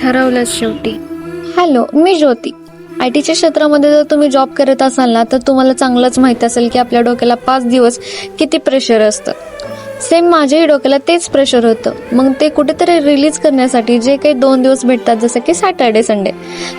ठरवलंच शेवटी. Hello me Jyoti. I टीच्या क्षेत्रामध्ये जर तुम्ही जॉब करत असाल ना तर तुम्हाला चांगलंच माहीत असेल की आपल्या डोक्याला पाच दिवस किती प्रेशर असतं. सेम माझ्याही डोक्याला तेच प्रेशर होतं. मग ते कुठेतरी रिलीज करण्यासाठी जे काही दोन दिवस भेटतात जसं की सॅटर्डे संडे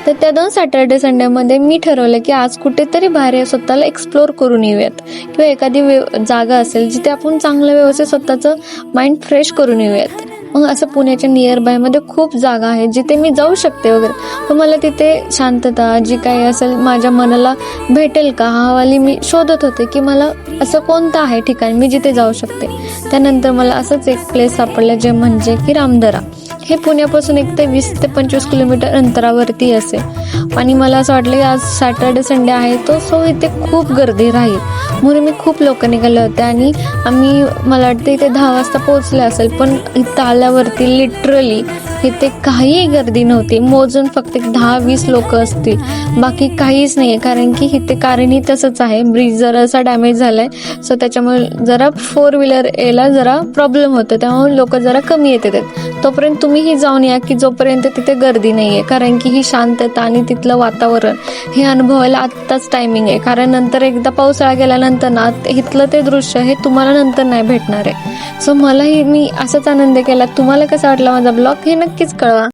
तर त्या दोन सॅटर्डे संडेमध्ये मी ठरवलं की आज कुठेतरी बाहेर स्वतःला एक्सप्लोर करून येऊयात. किंवा एखादी जागा असेल जिथे आपण चांगलं व्यवस्थित स्वतःचं माइंड फ्रेश करून येऊयात. मग असं पुण्याच्या नियर बायमध्ये खूप जागा आहे जिथे मी जाऊ शकते वगैरे. पण मला तिथे शांतता जी काही असेल माझ्या मनाला भेटेल का हा वाली मी शोधत होते की मला असं कोणतं आहे ठिकाण मी जिथे जाऊ शकते. त्यानंतर मला असंच एक प्लेस सापडलं जे म्हणजे की रामदरा. हे पुण्यापासून एक ते वीस ते पंचवीस किलोमीटर अंतरावरती असेल आणि मला असं वाटलं की आज सॅटर्डे संडे आहे तो सो इथे खूप गर्दी राहील. म्हणून मी खूप लोक निघाले होते आणि आम्ही मला वाटतं इथे दहा वाजता पोहोचले असेल पण इथं आल्यावरती लिटरली इथे काहीही गर्दी नव्हती. मोजून फक्त एक दहा वीस लोक असतील. बाकी काहीच नाही आहे कारण की इथे कारणही तसंच आहे. ब्रिज जरासा डॅमेज झाला आहे सो त्याच्यामुळे जरा फोर व्हीलर यायला जरा प्रॉब्लेम होतो. त्यामुळे लोक जरा कमी येत आहेत तोपर्यंत तुम्हीही जाऊन या की जोपर्यंत तिथे गर्दी नाही आहे कारण की ही शांतता आणि तिथलं वातावरण हे अनुभवायला आत्ताच टायमिंग आहे. कारण नंतर एकदा पावसाळा गेल्यानंतर ना इथलं ते दृश्य हे तुम्हाला नंतर नाही भेटणार आहे. सो मलाही मी असाच आनंद केला. तुम्हाला कसा वाटला माझा ब्लॉग हे नक्कीच कळवा.